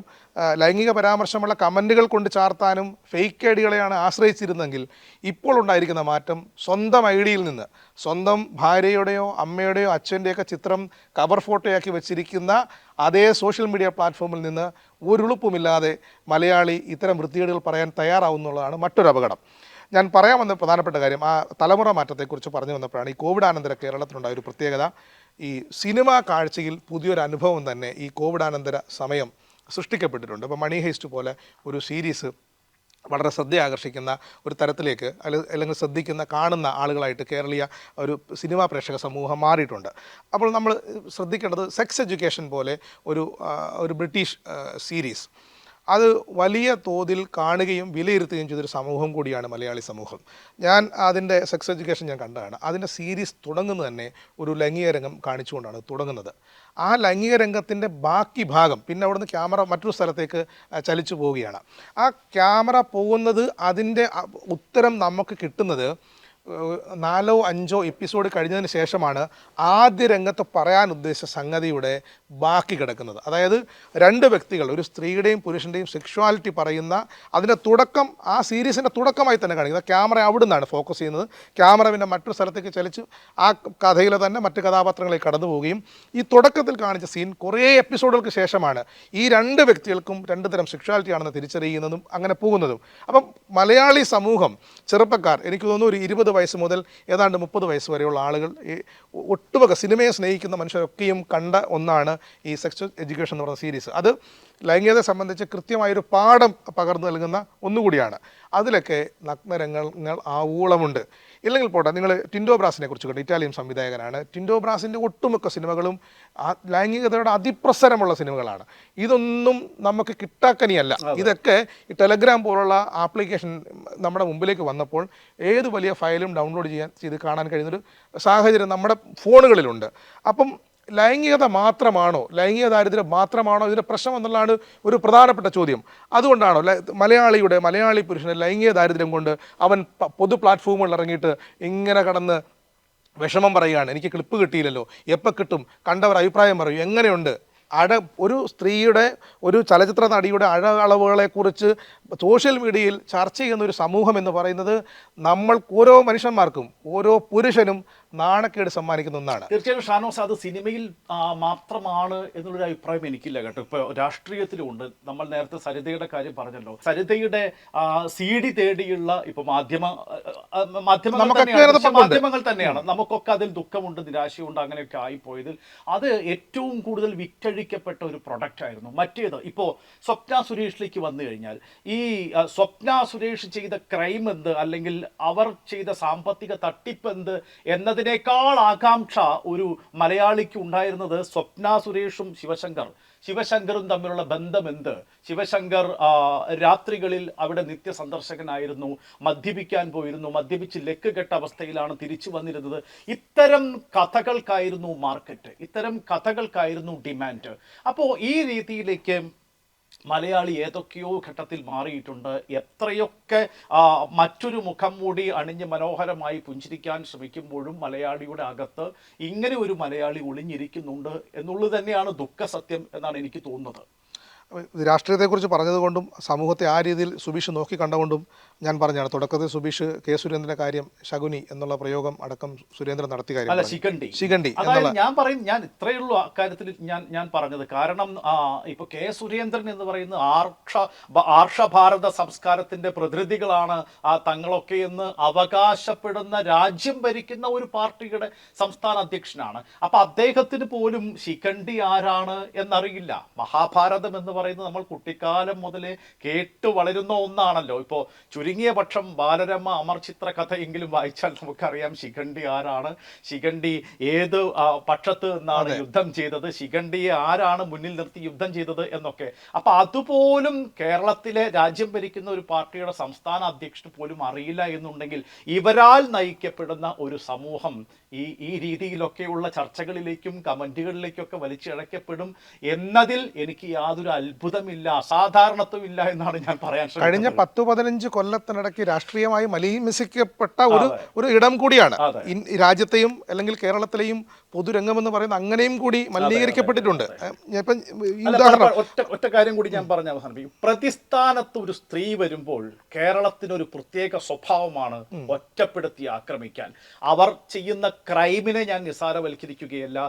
ലൈംഗിക പരാമർശമുള്ള കമന്റുകൾ കൊണ്ട് ചാർത്താനും ഫേക്ക് ഐ ഡികളെയാണ് ആശ്രയിച്ചിരുന്നെങ്കിൽ ഇപ്പോൾ ഉണ്ടായിരിക്കുന്ന മാറ്റം സ്വന്തം ഐ ഡിയിൽ നിന്ന് സ്വന്തം ഭാര്യയുടെയോ അമ്മയുടെയോ അച്ഛന്റെയൊക്കെ ചിത്രം കവർ ഫോട്ടോയാക്കി വെച്ചിരിക്കുന്ന അതേ സോഷ്യൽ മീഡിയ പ്ലാറ്റ്ഫോമിൽ നിന്ന് ഒരുളുപ്പുമില്ലാതെ മലയാളി ഇത്തരം വൃത്തികേടുകൾ പറയാൻ തയ്യാറാവുന്നുള്ളതാണ് മറ്റൊരു അപകടം. ഞാൻ പറയാൻ വന്ന പ്രധാനപ്പെട്ട കാര്യം ആ തലമുറ മാറ്റത്തെക്കുറിച്ച് പറഞ്ഞു വന്നപ്പോഴാണ് ഈ കോവിഡാനന്തര കേരളത്തിനുണ്ടായ ഒരു പ്രത്യേകത. ഈ സിനിമാ കാഴ്ചയിൽ പുതിയൊരു അനുഭവം തന്നെ ഈ കോവിഡാനന്തര സമയം സൃഷ്ടിക്കപ്പെട്ടിട്ടുണ്ട്. അപ്പോൾ മണി ഹേസ്റ്റ് പോലെ ഒരു സീരീസ് വളരെ ശ്രദ്ധ ആകർഷിക്കുന്ന ഒരു തരത്തിലേക്ക് അല്ലെ- അല്ലെങ്കിൽ ശ്രദ്ധിക്കുന്ന കാണുന്ന ആളുകളായിട്ട് കേരളീയ ഒരു സിനിമാ പ്രേക്ഷക സമൂഹം മാറിയിട്ടുണ്ട്. അപ്പോൾ നമ്മൾ ശ്രദ്ധിക്കേണ്ടത് സെക്സ് എഡ്യൂക്കേഷൻ പോലെ ഒരു ഒരു ബ്രിട്ടീഷ് സീരീസ്. അത് വലിയ തോതിൽ കാണുകയും വിലയിരുത്തുകയും ചെയ്തൊരു സമൂഹം കൂടിയാണ് മലയാളി സമൂഹം. ഞാൻ അതിന്റെ സെക്സ് എഡ്യൂക്കേഷൻ ഞാൻ കണ്ടതാണ്. അതിന്റെ സീരീസ് തുടങ്ങുന്നത് തന്നെ ഒരു ലൈംഗിക രംഗം കാണിച്ചുകൊണ്ടാണ് തുടങ്ങുന്നത്. ആ ലൈംഗിക രംഗത്തിന്റെ ബാക്കി ഭാഗം പിന്നെ അവിടുന്ന് ക്യാമറ മറ്റൊരു സ്ഥലത്തേക്ക് ചലിച്ചു പോവുകയാണ്. ആ ക്യാമറ പോകുന്നത് അതിന്റെ ഉത്തരം നമുക്ക് കിട്ടുന്നത് നാലോ അഞ്ചോ എപ്പിസോഡ് കഴിഞ്ഞതിന് ശേഷമാണ് ആദ്യ രംഗത്ത് പറയാൻ ഉദ്ദേശിച്ച സംഗതിയുടെ ബാക്കി കിടക്കുന്നത്. അതായത് രണ്ട് വ്യക്തികൾ ഒരു സ്ത്രീയുടെയും പുരുഷന്റെയും സെക്ഷുവാലിറ്റി പറയുന്ന അതിന്റെ തുടക്കം ആ സീരീസിന്റെ തുടക്കമായി തന്നെ കാണിക്കുന്നത് ക്യാമറ അവിടെ ഫോക്കസ് ചെയ്യുന്നത്. ക്യാമറ പിന്നെ മറ്റൊരു സ്ഥലത്തേക്ക് ചലിച്ച് ആ കഥയിലെ തന്നെ മറ്റ് കഥാപാത്രങ്ങളിൽ കടന്നു പോവുകയും ഈ തുടക്കത്തിൽ കാണിച്ച സീൻ കുറേ എപ്പിസോഡുകൾക്ക് ശേഷമാണ് ഈ രണ്ട് വ്യക്തികൾക്കും രണ്ട് തരം സെക്ഷുവാലിറ്റി ആണെന്ന് തിരിച്ചറിയുന്നതും അങ്ങനെ പോകുന്നതും. അപ്പം മലയാളി സമൂഹം ചെറുപ്പക്കാർ എനിക്ക് തോന്നുന്നു ഒരു ഇരുപത് വയസ്സ് മുതൽ ഏതാണ്ട് മുപ്പത് വയസ്സ് വരെയുള്ള ആളുകൾ ഈ ഒട്ടുവക സിനിമയെ സ്നേഹിക്കുന്ന മനുഷ്യരൊക്കെയും കണ്ട ഒന്നാണ് ഈ സെക്സ് എഡ്യൂക്കേഷൻ എന്ന് പറയുന്ന സീരീസ് അത് ലൈംഗികതയെ സംബന്ധിച്ച് കൃത്യമായൊരു പാഠം പകർന്നു നൽകുന്ന ഒന്നുകൂടിയാണ്. അതിലൊക്കെ നഗ്നരംഗങ്ങൾ ആവൂളമുണ്ട്. ഇല്ലെങ്കിൽ പോട്ടെ നിങ്ങൾ ടിൻഡോ ബ്രാസിനെ കുറിച്ച് കണ്ടു. ഇറ്റാലിയൻ സംവിധായകനാണ്. ടിൻഡോ ബ്രാസിന്റെ ഒട്ടുമിക്ക സിനിമകളും ലൈംഗികതയുടെ അതിപ്രസരമുള്ള സിനിമകളാണ്. ഇതൊന്നും നമുക്ക് കിട്ടാക്കനിയല്ല. ഇതൊക്കെ ഈ ടെലഗ്രാം പോലുള്ള ആപ്ലിക്കേഷൻ നമ്മുടെ മുമ്പിലേക്ക് വന്നപ്പോൾ ഏത് വലിയ ഫയലും ഡൗൺലോഡ് ചെയ്യാൻ ചെയ്ത് കാണാൻ കഴിയുന്നൊരു സാഹചര്യം നമ്മുടെ ഫോണുകളിലുണ്ട്. അപ്പം ലൈംഗികത മാത്രമാണോ? ലൈംഗിക ദാരിദ്ര്യം മാത്രമാണോ? ഇതിന്റെ പ്രശ്നം എന്നുള്ളതാണ് ഒരു പ്രധാനപ്പെട്ട ചോദ്യം. അതുകൊണ്ടാണോ മലയാളിയുടെ മലയാളി പുരുഷന് ലൈംഗിക ദാരിദ്ര്യം കൊണ്ട് അവൻ പൊതു പ്ലാറ്റ്ഫോമുകളിൽ ഇറങ്ങിയിട്ട് ഇങ്ങനെ കടന്ന് വിഷമം പറയുകയാണ്. എനിക്ക് ക്ലിപ്പ് കിട്ടിയില്ലല്ലോ. എപ്പോൾ കിട്ടും? കണ്ടവർ അഭിപ്രായം പറയും. എങ്ങനെയുണ്ട്? അട ഒരു സ്ത്രീയുടെ ഒരു ചലച്ചിത്ര നടിയുടെ അഴ അളവുകളെക്കുറിച്ച് സോഷ്യൽ മീഡിയയിൽ ചർച്ച ചെയ്യുന്ന ഒരു സമൂഹം എന്ന് പറയുന്നത് നമ്മൾ ഓരോ മനുഷ്യന്മാർക്കും ഓരോ പുരുഷനും നാണക്കേട് സമ്മാനിക്കുന്ന ഒന്നാണ്. തീർച്ചയായും ഷാനോസ് അത് സിനിമയിൽ മാത്രമാണ് എന്നുള്ളൊരു അഭിപ്രായം എനിക്കില്ല കേട്ടോ. ഇപ്പോൾ രാഷ്ട്രീയത്തിലുമുണ്ട് നമ്മൾ നേരത്തെ സരിതയുടെ കാര്യം പറഞ്ഞല്ലോ. സരിതയുടെ സി ഡി തേടിയുള്ള ഇപ്പൊ മാധ്യമ മാധ്യമങ്ങൾ തന്നെയാണ്. നമുക്കൊക്കെ അതിൽ ദുഃഖമുണ്ട് നിരാശയുണ്ട് അങ്ങനെയൊക്കെ ആയിപ്പോയതിൽ അത് ഏറ്റവും കൂടുതൽ വിറ്റഴിക്കപ്പെട്ട ഒരു പ്രൊഡക്റ്റ് ആയിരുന്നു. മറ്റേത് ഇപ്പോൾ സ്വപ്ന സുരേഷിലേക്ക് വന്നു കഴിഞ്ഞാൽ ഈ സ്വപ്ന സുരേഷ് ചെയ്ത ക്രൈം എന്ത് അല്ലെങ്കിൽ അവർ ചെയ്ത സാമ്പത്തിക തട്ടിപ്പ് എന്ത് എന്നതിനേക്കാൾ ആകാംക്ഷ ഒരു മലയാളിക്ക് ഉണ്ടായിരുന്നത് സ്വപ്ന സുരേഷും ശിവശങ്കർ. ശിവശങ്കറും തമ്മിലുള്ള ബന്ധം എന്ത് ശിവശങ്കർ രാത്രികളിൽ അവിടെ നിത്യ സന്ദർശകനായിരുന്നു മദ്യപിക്കാൻ പോയിരുന്നു മദ്യപിച്ച് ലെക്ക് കെട്ട അവസ്ഥയിലാണ് തിരിച്ചു വന്നിരുന്നത്. ഇത്തരം കഥകൾക്കായിരുന്നു മാർക്കറ്റ് ഇത്തരം കഥകൾക്കായിരുന്നു ഡിമാൻഡ്. അപ്പോൾ ഈ രീതിയിലേക്ക് മലയാളി ഏതൊക്കെയോ ഘട്ടത്തിൽ മാറിയിട്ടുണ്ട്. എത്രയൊക്കെ മറ്റൊരു മുഖം മൂടി അണിഞ്ഞ് മനോഹരമായി പുഞ്ചിരിക്കാൻ ശ്രമിക്കുമ്പോഴും മലയാളിയുടെ അകത്ത് ഇങ്ങനെ ഒരു മലയാളി ഒളിഞ്ഞിരിക്കുന്നുണ്ട് എന്നുള്ളത് തന്നെയാണ് ദുഃഖസത്യം എന്നാണ് എനിക്ക് തോന്നുന്നത്. രാഷ്ട്രീയത്തെക്കുറിച്ച് പറഞ്ഞതുകൊണ്ടും സമൂഹത്തെ ആ രീതിയിൽ സുബീഷ് നോക്കി കണ്ടുകൊണ്ടും ഞാൻ പറഞ്ഞാണ് തുടക്കത്തിൽ സുബീഷ് കെ സുരേന്ദ്രന്റെ കാര്യം ശകുനി എന്നുള്ള പ്രയോഗം അടക്കം സുരേന്ദ്രൻ നടത്തി കാര്യം. ശിഖണ്ഡി. ശിഖണ്ഡി ഞാൻ പറയും ഞാൻ ഇത്രയേ ഉള്ളൂ അക്കാര്യത്തിൽ ഞാൻ ഞാൻ പറഞ്ഞത്. കാരണം ആ, ഇപ്പൊ കെ സുരേന്ദ്രൻ എന്ന് പറയുന്ന ആർഷ ആർഷ ആർഷഭാരത സംസ്കാരത്തിന്റെ പ്രതിനിധികളാണ് ആ തങ്ങളൊക്കെ എന്ന് അവകാശപ്പെടുന്ന രാജ്യം ഭരിക്കുന്ന ഒരു പാർട്ടിയുടെ സംസ്ഥാന അധ്യക്ഷനാണ്. അപ്പൊ അദ്ദേഹത്തിന് പോലും ശിഖണ്ഡി ആരാണ് എന്നറിയില്ല. മഹാഭാരതം എന്ന് പറയുന്നത് നമ്മൾ കുട്ടിക്കാലം മുതൽ കേട്ടു വളരുന്ന ഒന്നാണല്ലോ. ഇപ്പോൾ ചുരുങ്ങിയ പക്ഷം ബാലരമ അമർ അമർചിത്ര കഥയെങ്കിലും വായിച്ചാൽ നമുക്കറിയാം ശിഖണ്ഡി ആരാണ് ശിഖണ്ഡി ഏത് പക്ഷത്ത് നിന്നാണ് യുദ്ധം ചെയ്തത് ശിഖണ്ഡിയെ ആരാണ് മുന്നിൽ നിർത്തി യുദ്ധം ചെയ്തത് എന്നൊക്കെ. അപ്പൊ അതുപോലും കേരളത്തിലെ രാജ്യം ഭരിക്കുന്ന ഒരു പാർട്ടിയുടെ സംസ്ഥാന അധ്യക്ഷന് പോലും അറിയില്ല എന്നുണ്ടെങ്കിൽ ഇവരാൽ നയിക്കപ്പെടുന്ന ഒരു സമൂഹം ഈ ഈ രീതിയിലൊക്കെയുള്ള ചർച്ചകളിലേക്കും കമന്റുകളിലേക്കൊക്കെ വലിച്ചിഴക്കപ്പെടും എന്നതിൽ എനിക്ക് യാതൊരു അത്ഭുതമില്ല അസാധാരണത്വമില്ല എന്നാണ് ഞാൻ പറയാൻ ശ്രമിക്കുന്നത്. കഴിഞ്ഞ പത്ത് പതിനഞ്ച് കൊല്ലത്തിനിടയ്ക്ക് രാഷ്ട്രീയമായി മലീമസിക്കപ്പെട്ട ഒരു ഒരു ഇടം കൂടിയാണ്. രാജ്യത്തെയും അല്ലെങ്കിൽ കേരളത്തിലെയും പൊതുരംഗം എന്ന് പറയുന്ന അങ്ങനെയും കൂടി മലിനീകരിക്കപ്പെട്ടിട്ടുണ്ട്. ഇപ്പം ഒറ്റ ഒറ്റ കാര്യം കൂടി ഞാൻ പറഞ്ഞ അവസാനിപ്പിക്കും. പ്രതിസ്ഥാനത്ത് ഒരു സ്ത്രീ വരുമ്പോൾ കേരളത്തിനൊരു പ്രത്യേക സ്വഭാവമാണ് ഒറ്റപ്പെടുത്തി ആക്രമിക്കാൻ. അവർ ചെയ്യുന്ന ക്രൈമിനെ ഞാൻ നിസ്സാരവൽക്കരിക്കുകയല്ല.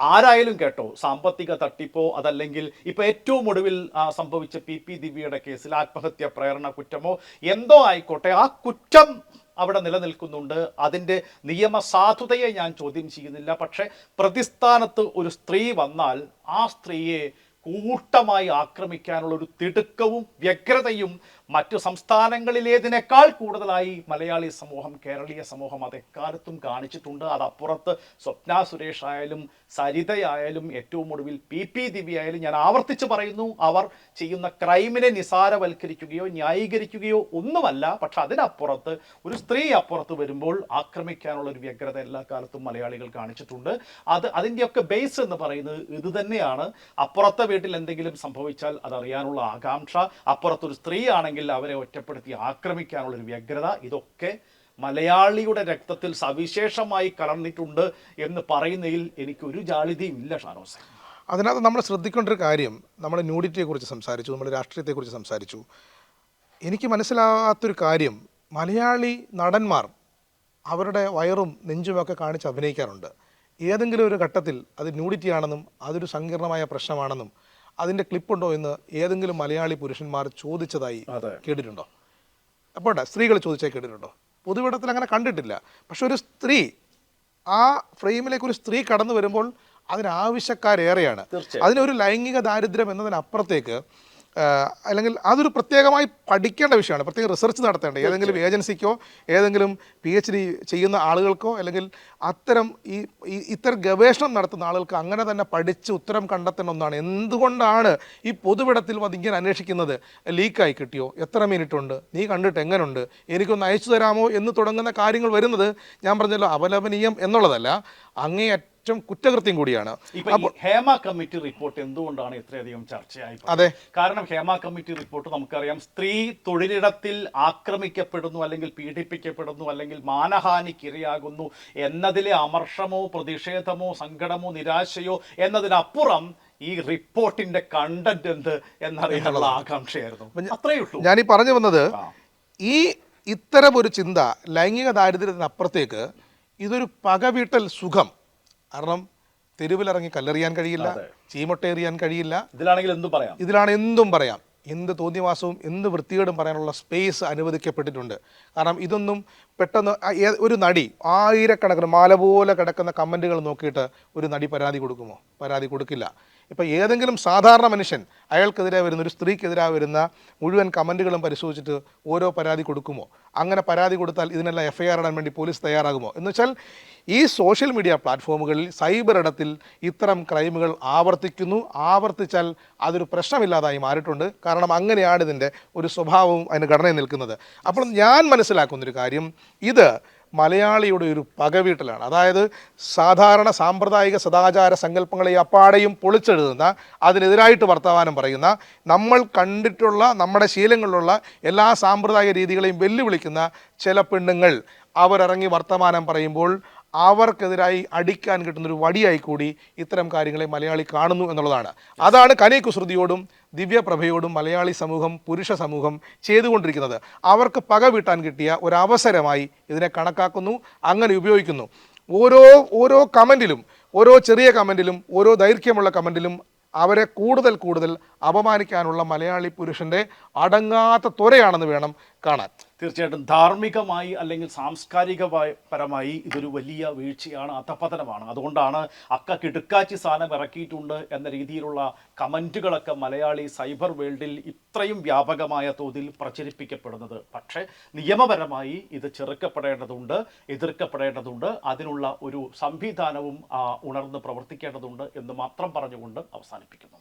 ആരായാലും കേട്ടോ സാമ്പത്തിക തട്ടിപ്പോ അതല്ലെങ്കിൽ ഇപ്പൊ ഏറ്റവും ഒടുവിൽ സംഭവിച്ച പി പി ദിവ്യയുടെ കേസിൽ ആത്മഹത്യ പ്രേരണ കുറ്റമോ എന്തോ ആയിക്കോട്ടെ ആ കുറ്റം അവിടെ നിലനിൽക്കുന്നുണ്ട്. അതിന്റെ നിയമസാധുതയെ ഞാൻ ചോദ്യം ചെയ്യുന്നില്ല. പക്ഷേ പ്രതിസ്ഥാനത്ത് ഒരു സ്ത്രീ വന്നാൽ ആ സ്ത്രീയെ കൂട്ടമായി ആക്രമിക്കാനുള്ള ഒരു തിടുക്കവും വ്യഗ്രതയും മറ്റു സംസ്ഥാനങ്ങളിലേതിനേക്കാൾ കൂടുതലായി മലയാളി സമൂഹം കേരളീയ സമൂഹം അത് എക്കാലത്തും കാണിച്ചിട്ടുണ്ട്. അതപ്പുറത്ത് സ്വപ്ന സുരേഷ് ആയാലും സരിതയായാലും ഏറ്റവും ഒടുവിൽ പി പി ദിവ്യ ആയാലും ഞാൻ ആവർത്തിച്ച് പറയുന്നു അവർ ചെയ്യുന്ന ക്രൈമിനെ നിസാരവൽക്കരിക്കുകയോ ന്യായീകരിക്കുകയോ ഒന്നുമല്ല പക്ഷെ അതിനപ്പുറത്ത് ഒരു സ്ത്രീ അപ്പുറത്ത് വരുമ്പോൾ ആക്രമിക്കാനുള്ള ഒരു വ്യഗ്രത എല്ലാ കാലത്തും മലയാളികൾ കാണിച്ചിട്ടുണ്ട്. അത് അതിന്റെയൊക്കെ ബേസ് എന്ന് പറയുന്നത് ഇത് തന്നെയാണ്. അപ്പുറത്തെ വീട്ടിൽ എന്തെങ്കിലും സംഭവിച്ചാൽ അതറിയാനുള്ള ആകാംക്ഷ അപ്പുറത്തൊരു സ്ത്രീ ആണെങ്കിൽ അവരെ ഒറ്റപ്പെടുത്തി ആക്രമിക്കാനുള്ള ഒരു വ്യഗ്രത ഇതൊക്കെ മലയാളിയുടെ രക്തത്തിൽ സവിശേഷമായി കലർന്നിട്ടുണ്ട് എന്ന് പറയുന്നതിൽ എനിക്കൊരു ജാളിതയും ഇല്ല ഷാനോസ് അതിനകത്ത് നമ്മൾ ശ്രദ്ധിക്കേണ്ട ഒരു കാര്യം നമ്മൾ ന്യൂഡിറ്റിയെക്കുറിച്ച് സംസാരിച്ചു നമ്മൾ രാഷ്ട്രീയത്തെക്കുറിച്ച് സംസാരിച്ചു. എനിക്ക് മനസ്സിലാകാത്തൊരു കാര്യം മലയാളി നടന്മാർ അവരുടെ വയറും നെഞ്ചുമൊക്കെ കാണിച്ച് അഭിനയിക്കാറുണ്ട്. ഏതെങ്കിലും ഒരു ഘട്ടത്തിൽ അത് ന്യൂഡിറ്റി ആണെന്നും അതൊരു സങ്കീർണമായ പ്രശ്നമാണെന്നും അതിന്റെ ക്ലിപ്പുണ്ടോ എന്ന് ഏതെങ്കിലും മലയാളി പുരുഷന്മാർ ചോദിച്ചതായി. കേട്ടിട്ടുണ്ടോ? അപ്പോട്ടെ സ്ത്രീകൾ ചോദിച്ചാൽ കേട്ടിട്ടുണ്ടോ? പൊതുവിടത്തിൽ അങ്ങനെ കണ്ടിട്ടില്ല പക്ഷെ ഒരു സ്ത്രീ ആ ഫ്രെയിമിലേക്ക് ഒരു സ്ത്രീ കടന്നു വരുമ്പോൾ അതിനാവശ്യക്കാരേറെയാണ്. അതിനൊരു ലൈംഗിക ദാരിദ്ര്യം എന്നതിനപ്പുറത്തേക്ക് അല്ലെങ്കിൽ അതൊരു പ്രത്യേകമായി പഠിക്കേണ്ട വിഷയമാണ്. പ്രത്യേകം റിസർച്ച് നടത്തേണ്ടത്. ഏതെങ്കിലും ഏജൻസിക്കോ ഏതെങ്കിലും പി എച്ച് ഡി ചെയ്യുന്ന ആളുകൾക്കോ അല്ലെങ്കിൽ അത്തരം ഈ ഇത്തരം ഗവേഷണം നടത്തുന്ന ആളുകൾക്ക് അങ്ങനെ തന്നെ പഠിച്ച് ഉത്തരം കണ്ടെത്തേണ്ട ഒന്നാണ്. എന്തുകൊണ്ടാണ് ഈ പൊതുവിടത്തിൽ വന്നിങ്ങനെ അന്വേഷിക്കുന്നത്? ലീക്കായി കിട്ടിയോ? എത്ര മിനിറ്റ് ഉണ്ട് നീ കണ്ടിട്ട് എങ്ങനെയുണ്ട് എനിക്കൊന്ന് അയച്ചു തരാമോ എന്ന് തുടങ്ങുന്ന കാര്യങ്ങൾ വരുന്നത് ഞാൻ പറഞ്ഞല്ലോ അപലപനീയം എന്നുള്ളതല്ല. അങ്ങേയറ്റം കുറ്റകൃത്യം കൂടിയാണ്. ഹേമ കമ്മിറ്റി റിപ്പോർട്ട് എന്തുകൊണ്ടാണ് ഇത്രയധികം ചർച്ചയായി അതെ. കാരണം ഹേമ കമ്മിറ്റി റിപ്പോർട്ട് നമുക്കറിയാം സ്ത്രീ തൊഴിലിടത്തിൽ ആക്രമിക്കപ്പെടുന്നു അല്ലെങ്കിൽ പീഡിപ്പിക്കപ്പെടുന്നു അല്ലെങ്കിൽ മാനഹാനിക്കിരയാകുന്നു എന്നതിലെ അമർഷമോ പ്രതിഷേധമോ സങ്കടമോ നിരാശയോ എന്നതിനപ്പുറം ഈ റിപ്പോർട്ടിന്റെ കണ്ടന്റ് എന്ത് എന്നറിയാനുള്ള ആകാംക്ഷയായിരുന്നു. അത്രയേ ഉള്ളൂ. ഞാൻ ഈ പറഞ്ഞു വന്നത് ഈ ഇത്തരം ഒരു ചിന്ത ലൈംഗിക ദാരിദ്ര്യത്തിനപ്പുറത്തേക്ക് ഇതൊരു പകവീട്ടൽ സുഖം. കാരണം തെരുവിലിറങ്ങി കല്ലെറിയാൻ കഴിയില്ല. ചീമൊട്ടേറിയാൻ കഴിയില്ല. ഇതിലാണെങ്കിൽ എന്തും പറയാം. ഇതിലാണ് എന്തും പറയാം. എന്ത് തോന്നിവാസവും എന്ത് വൃത്തികേടും പറയാനുള്ള സ്പേസ് അനുവദിക്കപ്പെട്ടിട്ടുണ്ട്. കാരണം ഇതൊന്നും പെട്ടെന്ന് ഒരു നടി ആയിരക്കണക്കിന് മാല പോലെ കിടക്കുന്ന കമന്റുകൾ നോക്കിയിട്ട് ഒരു നടി പരാതി കൊടുക്കുമോ? പരാതി കൊടുക്കില്ല. ഇപ്പം ഏതെങ്കിലും സാധാരണ മനുഷ്യൻ അയാൾക്കെതിരെ വരുന്ന ഒരു സ്ത്രീക്കെതിരെ വരുന്ന മുഴുവൻ കമന്റുകളും പരിശോധിച്ചിട്ട് ഓരോ പരാതി കൊടുക്കുമോ? അങ്ങനെ പരാതി കൊടുത്താൽ ഇതിനെല്ലാം എഫ് ഐ ആർ ഇടാൻ വേണ്ടി പോലീസ് തയ്യാറാകുമോ? എന്ന് വെച്ചാൽ ഈ സോഷ്യൽ മീഡിയ പ്ലാറ്റ്ഫോമുകളിൽ സൈബർ ഇടത്തിൽ ഇത്തരം ക്രൈമുകൾ ആവർത്തിക്കുന്നു. ആവർത്തിച്ചാൽ അതൊരു പ്രശ്നമില്ലാതായി മാറിയിട്ടുണ്ട്. കാരണം അങ്ങനെയാണ് ഇതിന്റെ ഒരു സ്വഭാവവും അതിന് ഘടനയിൽ നിൽക്കുന്നത്. അപ്പോൾ ഞാൻ മനസ്സിലാക്കുന്നൊരു കാര്യം. ഇത് മലയാളിയുടെ ഒരു പകവീട്ടലാണ്. അതായത് സാധാരണ സാമ്പ്രദായിക സദാചാര സങ്കല്പങ്ങളെ അപ്പാടെയും പൊളിച്ചെഴുതുന്ന അതിനെതിരായിട്ട് വർത്തമാനം പറയുന്ന നമ്മൾ കണ്ടിട്ടുള്ള നമ്മുടെ ശീലങ്ങളിലുള്ള എല്ലാ സാമ്പ്രദായിക രീതികളെയും വെല്ലുവിളിക്കുന്ന ചില പെണ്ണുങ്ങൾ അവരിറങ്ങി വർത്തമാനം പറയുമ്പോൾ അവർക്കെതിരായി അടിക്കാൻ കിട്ടുന്ന ഒരു വടിയായി കൂടി ഇത്തരം കാര്യങ്ങളെ മലയാളി കാണുന്നു എന്നുള്ളതാണ്. അതാണ് കനി കുസൃതിയോടും ദിവ്യപ്രഭയോടും മലയാളി സമൂഹം പുരുഷ സമൂഹം ചെയ്തുകൊണ്ടിരിക്കുന്നത്. അവർക്ക് പക വീട്ടാൻ കിട്ടിയ ഒരവസരമായി ഇതിനെ കണക്കാക്കുന്നു അങ്ങനെ ഉപയോഗിക്കുന്നു. ഓരോ ഓരോ കമന്റിലും ഓരോ ചെറിയ കമന്റിലും ഓരോ ദൈർഘ്യമുള്ള കമന്റിലും അവരെ കൂടുതൽ കൂടുതൽ അപമാനിക്കാനുള്ള മലയാളി പുരുഷന്റെ അടങ്ങാത്ത ത്വരയാണെന്ന് വേണം കാണാൻ. തീർച്ചയായിട്ടും ധാർമ്മികമായി അല്ലെങ്കിൽ സാംസ്കാരിക പരമായി ഇതൊരു വലിയ വീഴ്ചയാണ് അധപതനമാണ്. അതുകൊണ്ടാണ് അക്ക കിടുക്കാച്ചി സാധനം ഇറക്കിയിട്ടുണ്ട് എന്ന രീതിയിലുള്ള കമന്റുകളൊക്കെ മലയാളി സൈബർ വേൾഡിൽ ഇത്രയും വ്യാപകമായ തോതിൽ പ്രചരിപ്പിക്കപ്പെടുന്നത്. പക്ഷേ നിയമപരമായി ഇത് ചെറുക്കപ്പെടേണ്ടതുണ്ട് എതിർക്കപ്പെടേണ്ടതുണ്ട് അതിനുള്ള ഒരു സംവിധാനവും ഉണർന്ന് പ്രവർത്തിക്കേണ്ടതുണ്ട് എന്ന് മാത്രം പറഞ്ഞുകൊണ്ട് അവസാനിപ്പിക്കുന്നു.